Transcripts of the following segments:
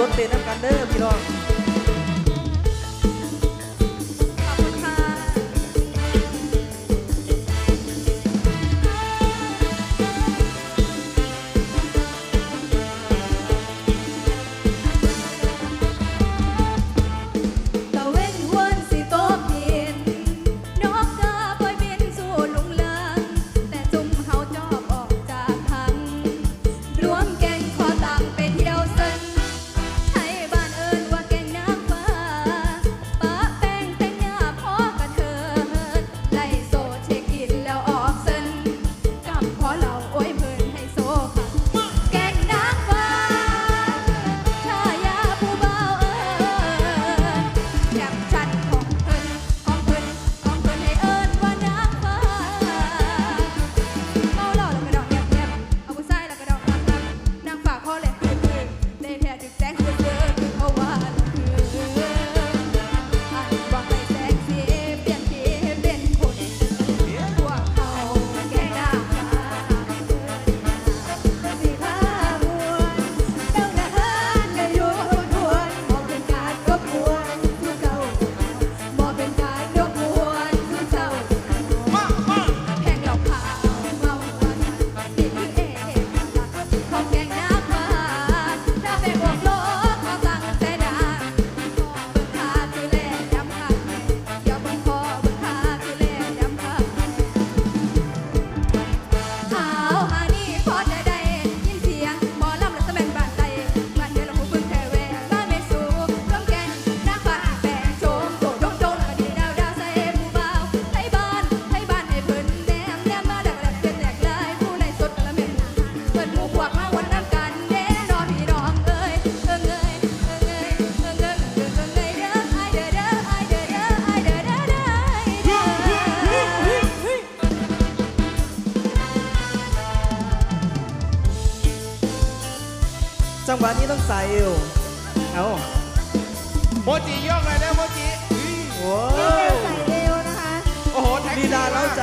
วนเต้นน้ำกันเด้อพี่น้อง thank you. จังหวะนี้ต้องใส่เอวเอาโมจิยกเลยนะโมจิโอ้โหใส่เอวนะคะ โอ้โหแท็กซี่าเล้าใจ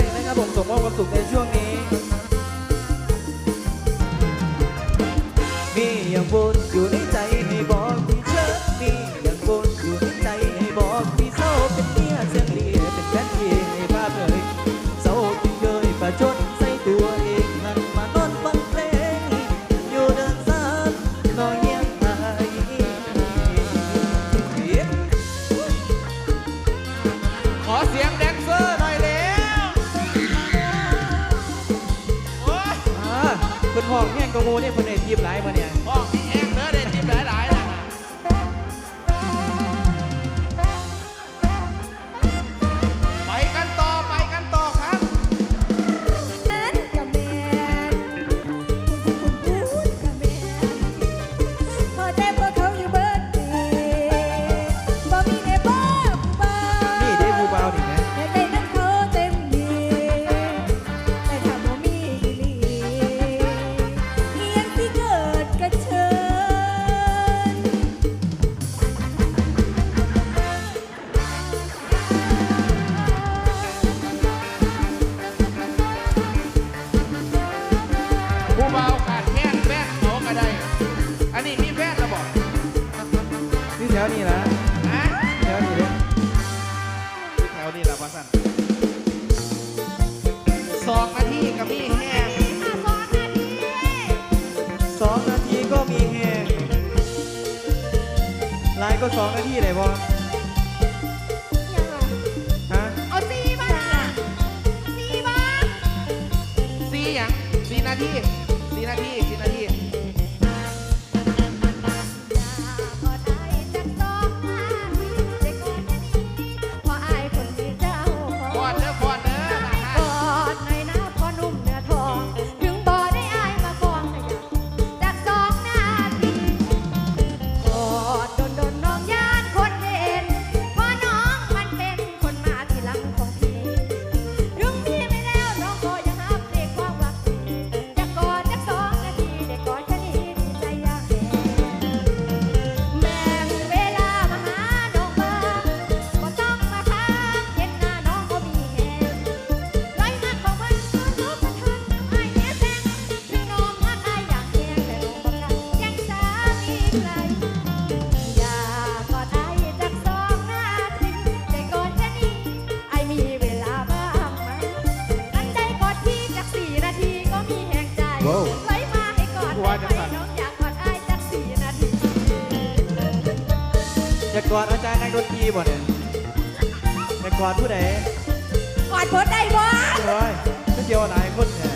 ส่มอบความสุขในช่วงนี้ นห้องแห้งกระโมเนี่ยคนไหนทีมหลายมาเนี่ยห้อแห้ง ทีสี่นาที แต่กอดอาจารย์นักดนตรีบ่เนี่ยแต่กอดผู้ใดกอดผู้ใดบ่ เฮ้ไม่เกี่ยวหลายคนเนี่ย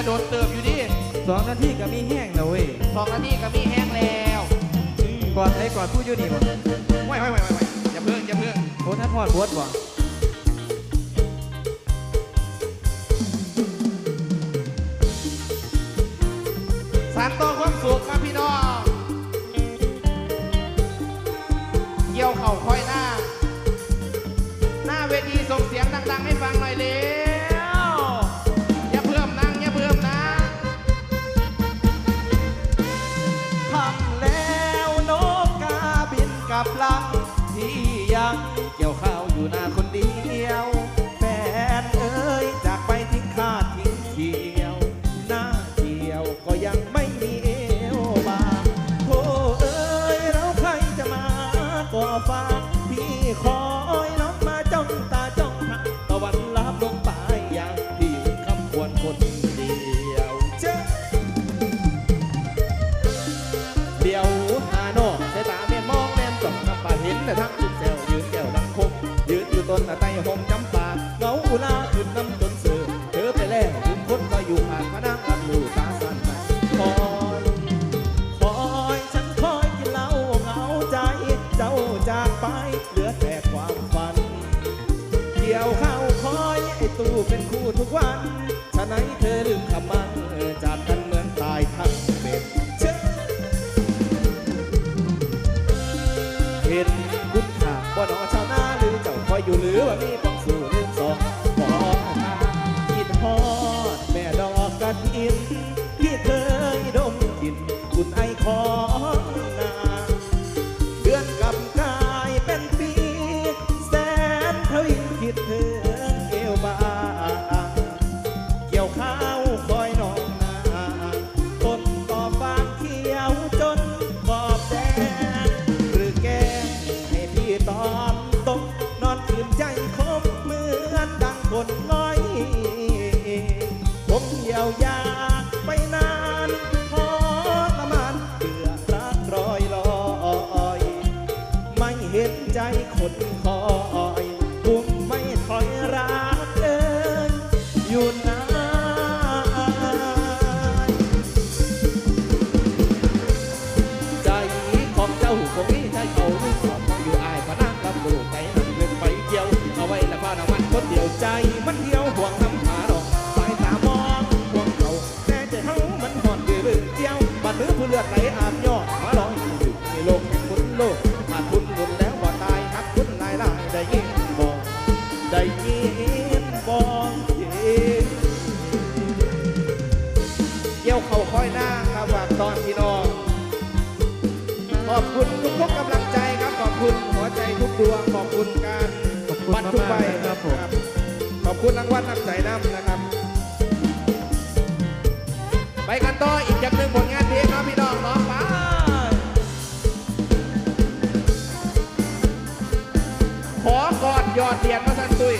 กระโดดเติบอยู่ดิสองนาทีก็มีแห้งแล้วเว้ยสองนาทีก็มีแห้งแล้วกอดไอ้กอดผู้อยู่นี่บ่ไม่ไม่ไม่ไม่อย่าเพิ่งอย่าเพิ่งโคตรทอดบดบ่ เป็นคู่ทุกวันฉะนั้นเธอลืมคำมันจากกันเหมือนตายทั้งเป็นเชิญเห็นคุณหาว่าน้องชาวนาหรือเจ้าคอยอยู่หรือว่ามี ของเจ้าคงมีใจเขาหรือสอบอยู่อายพนักกับลูกใจหันเงินไปเกี่ยว เอาไว้ละฟ้าน้ำมันคนเดียวใจมันเดียวห่วงน้ำหาดอกสายตามองห่วงเขาแต่ใจเขามันหอนเดือดเดียวบัดมือผู้เลือดไหลอาบยอดมาลอยอยู่ในโลกแห่งคุณโลกขาดทุนบุญแล้วบ่ตายหักคุณลายลายได้ยินบอกได้ยินบอกเกี่ยวเขาค่อยหน้าครับว่าตอนพี่น้อง ขอบคุณทุกทุกๆกำลังใจครับ ขอบคุณหัวใจทุกดวง ขอบคุณการขอบคุณบัตรทุกใบมากๆนะครับผมขอบคุณรางวัลน้ำใจน้ำนะครับ ไปกันต่ออีกจากหนึ่งผลงานเพลงครับพี่น้องเน้องไปขอกอดยอดเดียนมาสันตุย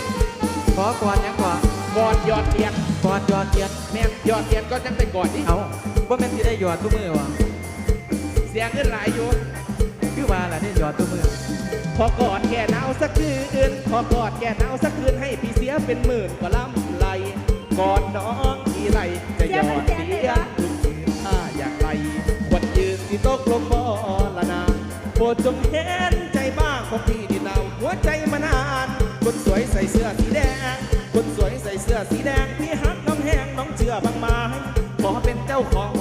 ขอก่อนยังก่อนกอดยอดเดียนกอดยอดเยียดแม่นยอดเดียนก็จังไปกอดนี่เอาว่าแม่นที่ได้หยอดทุกมือวะ เสียงขึ้นหลายอยู่คือว่าล่ะที่หยอดทุกมือขอกอดแก่หนาวสักคืนขอกอดแก่หนาวสักคืนให้พี่เสียเป็นหมื่นกว่าลำไหลกอดน้องทีไรจะหยอดเดียทุกคืนถ้าอยากไหลวันยืนที่ตกลงบ่อละนาโปรดจงเห็นใจบ้างของพี่ที่นาวหัวใจมานาน คนสวยใส่เสื้อสีแดง คนสวยใส่เสื้อสีแดงพี่ฮักน้องแห้งน้องเชื่อบางไม้ขอเป็นเจ้าของ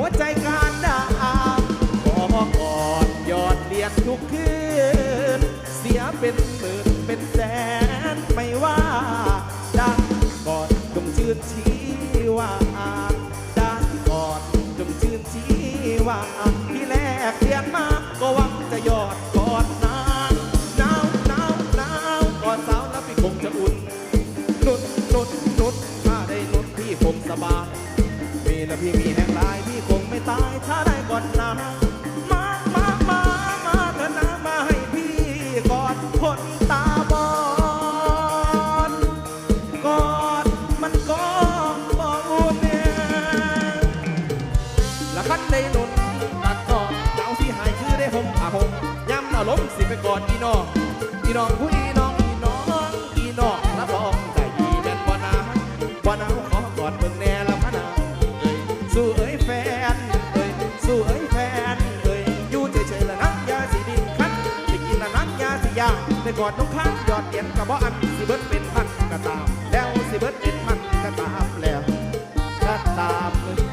หัวใจกันดาขอกอดยอดเรียนทุกคืน เสียเป็นหมื่นเป็นแสนไม่ว่าดังกอดจงชื่นชีว่าดังกอดจงชื่นชีว่าที่แรกเรียนมา สิไปกอดอีน้องอีน้องผู้อีน้องอีน้องอีน้องรับรองได้ดีเด่นบ่นาบ่นาวขอกอดเบิ่งแน่ละพะนาเอ้ยสู้เอ้ยแฟนเอ้ยสู้เอ้ยแฟนเอ้ยอยู่เฉยๆละนักยาสีดินคันสิกินละนักยาสียาได้กอดน้องข้างยอดเย็นกะบ่อันสิเบิดเป็นพันก็ตาม แล้วสิเบิดเป็นพันก็ตามแล้วก็ตามแล้ว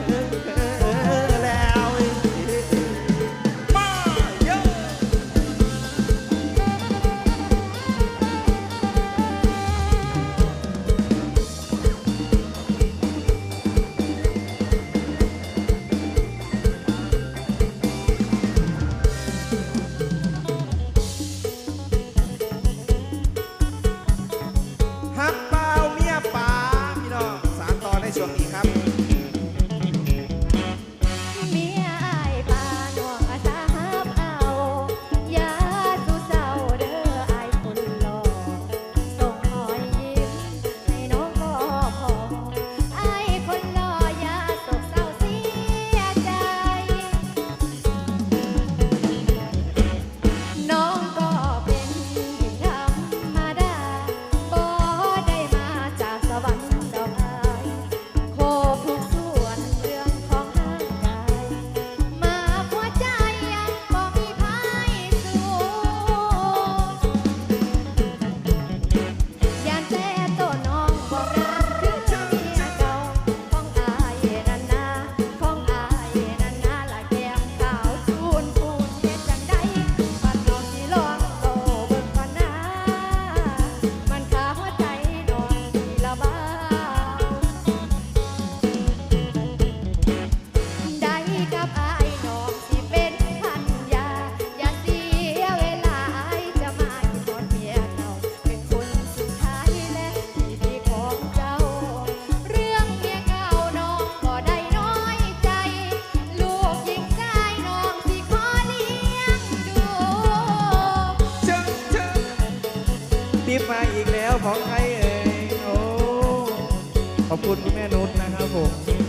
ขอบคุณแม่นุชนะครับผม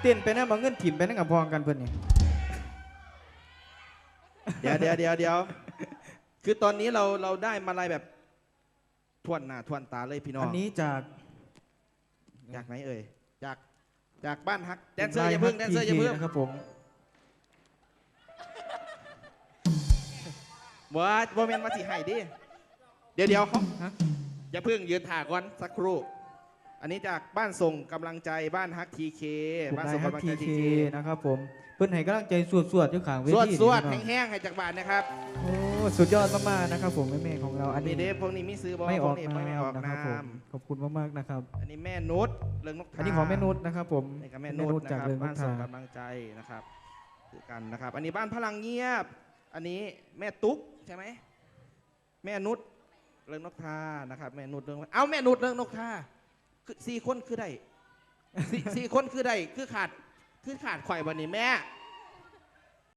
เต้นไปนะมาเงินถิ่มไปนั่งกับพองกันเพื่อนนี่เดี๋ยวเดี๋ยวเดี๋ยวเดี๋ยวคือตอนนี้เราเราได้มาลายแบบทวนหน้าทวนตาเลยพี่น้องอันนี้จากจากไหนเอ่ยจากจากบ้านฮักแดนเซอร์อย่าเพิ่งแดนเซอร์อย่าเพิ่งนะครับผมว่าว่าเมนมาสิให้ดิเดี๋ยวเดี๋ยวเขาฮะอย่าเพิ่งยืนถ่าก่อนสักครู่ อันนี้จากบ้านส่งกำลังใจบ้านฮักทีเคกลุ่มบ้านนายส่งฮักกำลังทีใจเคทีเคนะครับผมเพื่อนให้กำลังใจสวดสวดๆอยู่ข้างเวสวดทีสวดนี่พี่น้องแห้งๆให้จากบ้านนะครับโอ้สุดยอดมากๆนะครับผมแม่ๆของเรา อันมีนี้เดฟพวกนี้มีซื้อบอไม่พอวอกกนี้นาไม่ออกมนะครับผมน้ำขอบคุณมากๆนะครับ อันนี้แม่นุชเรื่องนกทาอันนี้ของแม่นุชนะครับผมนี่กับแม่นุชจานะกครับเรืองนุบ้านชส่งทากำลังใจนะครับคือกันนะครับ อันนี้บ้านพลังเงียบ อันนี้แม่ตุ๊กใช่ไหมแม่นุชเรื่องนกทานะครับแม่นุชเรื่องเอาแม่นุชเรื่องนกทาคือ สี่คนคือได้สี่สี่คนคือได้คือขาดคือขาดข่อยวันนี้แม่